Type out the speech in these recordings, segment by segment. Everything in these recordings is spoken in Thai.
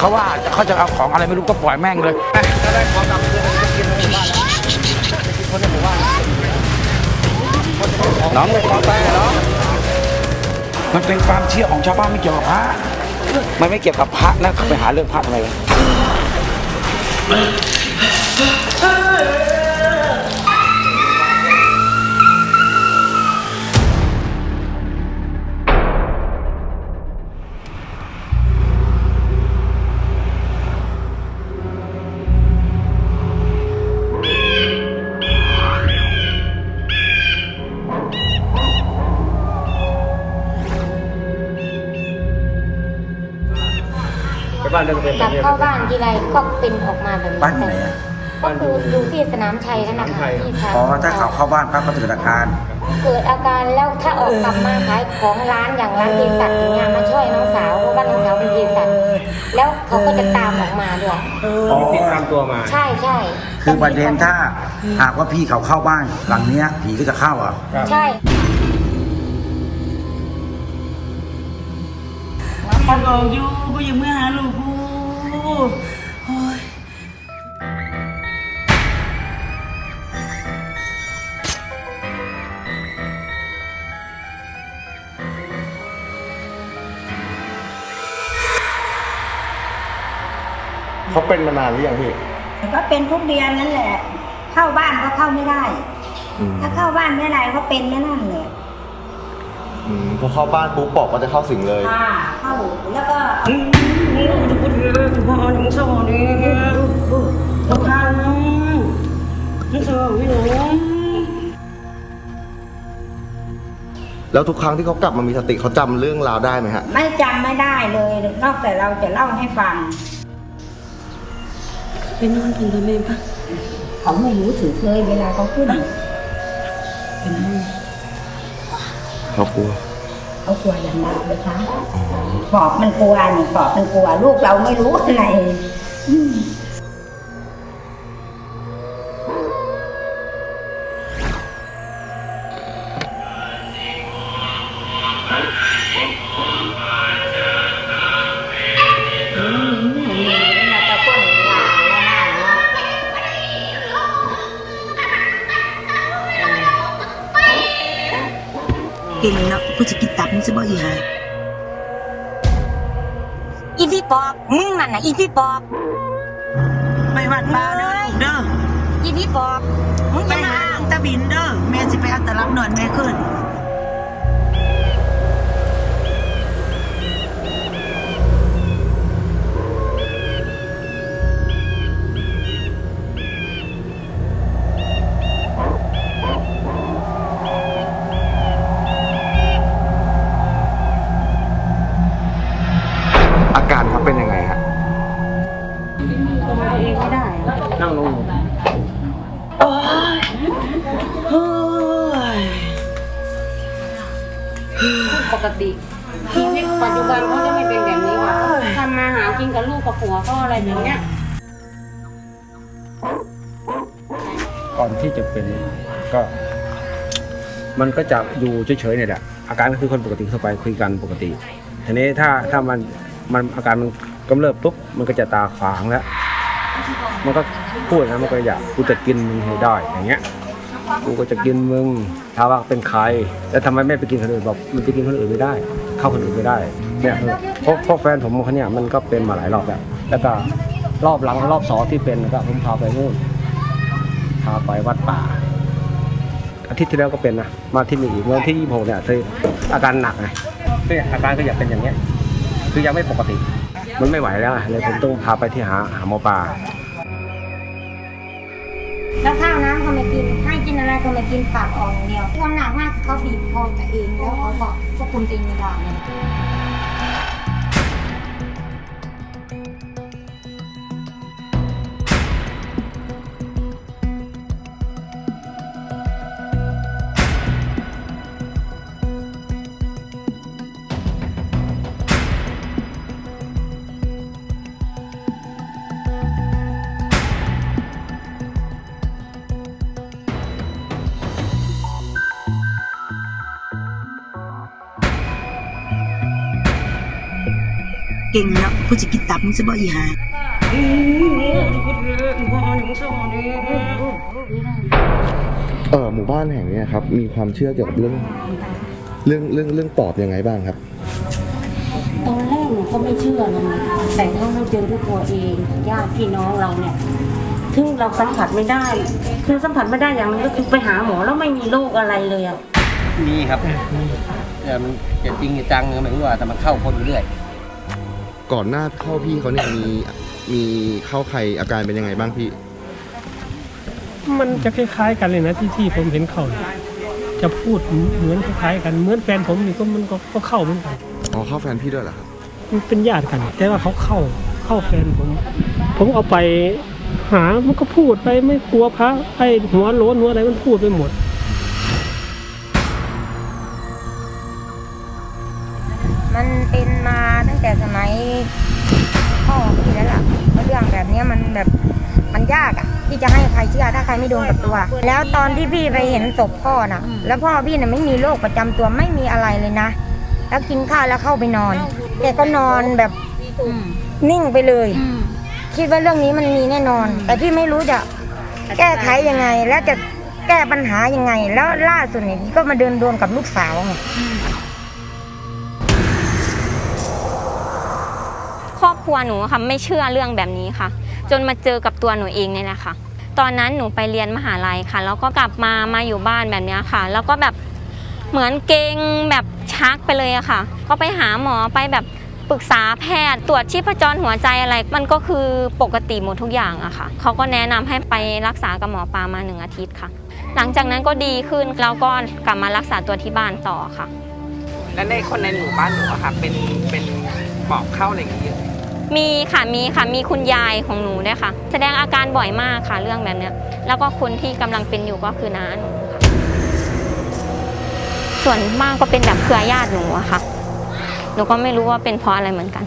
เขาว่าเขาจะเอาของอะไรไม่รู้ก็ปล่อยแม่งเลยน้องไม่พอใจน้องมันเป็นความเชื่อของชาวบ้านไม่เกี่ยวกับพระมันไม่เกี่ยวกับพระนะเขาไปหาเรื่องพระทำไมวะ กลับเข้าบ้านทีไรก็เป็นออกมาแบบนี้บ้านอยู่ไหนอะก็คืออยู่ที่สนามชัยนั่นนะคะที่ทางพอถ้าเขาเข้าบ้านปั๊บก็เกิดอาการ เกิดอาการแล้วถ้าออกกลับมาขายของร้านอย่างร้านเภสัชอย่างเงี้ยมาช่วยน้องสาวเพราะว่าน้องสาวเป็นเภสัชแล้วเขาก็จะตามออกมาด้วยอ๋อ ติดตามตัวมา ใช่ใช่คือประเด็นถ้าหากว่าพี่เขาเข้าบ้านหลังเนี้ยผีก็จะเข้าอะ ใช่ กูบอกอยู่กูยังไม่หาลูกกูโอ้ยเขาเป็นมานานหรือยังพี่ก็เป็นทุกเดือนนั่นแหละ เข้าบ้านก็เข้าไม่ได้ถ้าเข้าบ้านไม่ได้ก็เป็นแค่นั่นแหละ อืมพอเข้าบ้านปุ๊บปอบก็จะเข้าสิงเลยอ่าเข้าแล้วก็นี่จะพูดเยอะจะพูดอะไรมึงสอนนี่ตัวข้างมึงมึงสอนไม่หนูแล้วทุกครั้งที่เขากลับมามีสติเขาจำเรื่องราวได้ไหมฮะ ไม่จำไม่ได้เลย นอกแต่เราจะเล่าให้ฟัง ไปนอนกินทำไมปะเขาไม่รู้สึกเลยเวลาเขาขึ้น เป็นห้อง เขากลัวเขากลัวอย่างไรนะคะปอบมันกลัวนี่ปอบมันกลัวลูกเราไม่รู้อะไร อืมกินแล้วกูจะกินตับมึงจะบอกอีหายอีพี่ปอบมึงนั่นน่ะอีพี่ปอบไปวัดป่าเด้อลูกเด้ออีพี่ปอบมึงไปจะมาหาอังตะบินเด้อแม่สิไปเอาตะลับนอนแม่ขึ้น โอ้ยปกติชีวิตปัจจุบันเขาจะไม่เป็นแบบนี้ค่ะทำมาหากินกับลูกกับผัวก็อะไรแบบเนี้ยก่อนที่จะเป็นก็ มันก็จะอยู่เฉยๆเนี่ยแหละอาการก็คือคนปกติทั่วไปคุยกันปกติทีนี้ถ้าถ้ามันมันอาการมันกำเริบปุ๊บมันก็จะตาขวางแล้ว มันก็พูดนะมันก็อยากกูจะกินมึงให้ได้อย่างเงี้ย กูก็จะกินมึงถ้าว่าเป็นใคร แล้วทำไมไม่ไปกินคนอื่นบอกมันจะกินคนอื่นไม่ได้ เข้าคนอื่นไม่ได้ เนี่ยเพราะเพราะแฟนผมคนเนี้ยมันก็เป็นมาหลายรอบแล้วแล้วก็รอบหลังรอบสองที่เป็นก็ผมพาไปนู่นพาไปวัดป่า อาทิตย์ที่แล้วก็เป็นนะมาที่นี่อีกวันที่26เนี่ยคืออาการหนักไงเนี่ยอาการก็อยากเป็นอย่างเงี้ย คือยังไม่ปกติ มันไม่ไหวแล้วเลยผมต้องพาไปที่หาหาหมอปลาแล้วข้าวน้ำเขาไมกินให้ กินอะไรก็ไม่กินปากออกอย่างเดียวความหนักมากคือเขาบีบคอตัวเองแล้วเขาบอกควบคุมตัวเองไม่ได้ เก่งแล้วกูจะกินตับมึงจะบ่อีหาเออหมู่บ้านแห่งเนี้ยครับ มีความเชื่อเกี่ยวกับเรื่องเรื่องเรื่องเรื่องปอบยังไงบ้างครับ ตอนแรกหนูก็ไม่เชื่อนะแต่ถ้าเราเจอด้วยตัวเองญาติพี่น้องเราเนี่ยซึ่งเราสัมผัสไม่ได้ คือสัมผัสไม่ได้อย่างหนึงก็คือไปหาหมอแล้วไม่มีโรคอะไรเลยอะมีครับแต่มันจะจริงจะจังก็ไม่รู้ว่าแต่มันเข้าคนเรื่อย ก่อนหน้าเข้าพี่เขาเนี่ยมีมีเข้าใครอาการเป็นยังไงบ้างพี่ มันจะคล้ายๆกันเลยนะที่ที่ผมเห็นเขาเนี่ยจะพูดเหมือนคล้ายๆกันเหมือนแฟนผมนี่ก็มันก็ก็เข้าเหมือนกันอ๋อเข้าแฟนพี่ด้วยเหรอครับมันเป็นญาติกัน แต่ว่าเขาเข้าเข้าแฟนผม ผมเอาไปหามันก็พูดไปไม่กลัวพระไอ้หัวโล้นหัวอะไรมันพูดไปหมดมันเป็นมา ราะเรื่องแบบเนี้ยมันแบบมันยากอะที่จะให้ใครเชื่อถ้าใครไม่โดนกับตัว แล้วตอนที่พี่ไปเห็นศพพ่อน่ะแล้วพ่อพี่น่ะไม่มีโรคประจำตัวไม่มีอะไรเลยนะ แล้วกินข้าวแล้วเข้าไปนอนแกก็นอนแบบนิ่งไปเลย คิดว่าเรื่องนี้มันมีแน่นอน แต่พี่ไม่รู้จะแก้ไขยังไง แล้วจะแก้ปัญหายังไง แล้วล่าสุดเนี่ยก็มาเดินดวงกับลูกสาวไง ครอบครัวหนูค่ะไม่เชื่อเรื่องแบบนี้ค่ะ จนมาเจอกับตัวหนูเองเนี่ยแหละค่ะ ตอนนั้นหนูไปเรียนมหาลัยค่ะ แล้วก็กลับมามาอยู่บ้านแบบนี้ค่ะ แล้วก็แบบเหมือนเกงแบบชักไปเลยอะค่ะ ก็ไปหาหมอไปแบบปรึกษาแพทย์ตรวจชีพจรหัวใจอะไร มันก็คือปกติหมดทุกอย่างอะค่ะเขาก็แนะนำให้ไปรักษากับหมอปลามาหนึ่งอาทิตย์ค่ะ หลังจากนั้นก็ดีขึ้นแล้วก็กลับมารักษาตัวที่บ้านต่อค่ะ แล้วในคนในหมู่บ้านหนูอะค่ะเป็นเป็นปอบเข้าอะไรอย่างเงี้ย มีค่ะมีค่ะมีคุณยายของหนูด้วยค่ะ แสดงอาการบ่อยมากค่ะเรื่องแบบเนี้ย แล้วก็คนที่กำลังเป็นอยู่ก็คือน้าหนูค่ะ ส่วนมากก็เป็นแบบเครือญาติหนูอะค่ะ หนูก็ไม่รู้ว่าเป็นเพราะอะไรเหมือนกัน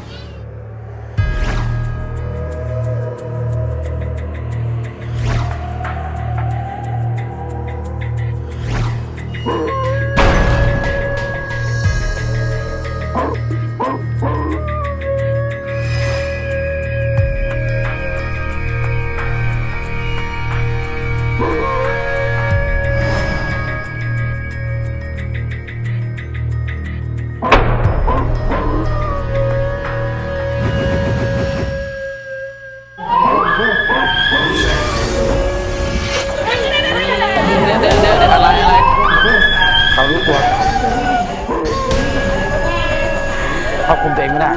เขาคุมตัวเองไม่ได้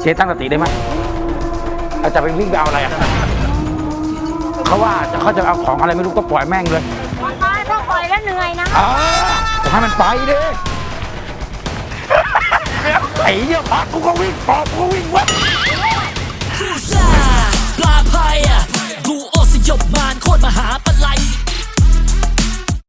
เจ๊ตั้งสติได้ไหมอาจจะไปวิ่งไปเอาอะไรอะเขาว่าจะเขาจะเอาของอะไรไม่รู้ก็ปล่อยแม่งเลยถ้าปล่อยแล้วเหนื่อยนะอ่าจะให้มันไปดิไอ้เนี่ยพากูก็วิ่งปอบกูก็วิ่งวะคู่ซ่าปลาภัยอะดูโอสยบมารโคตรมหาป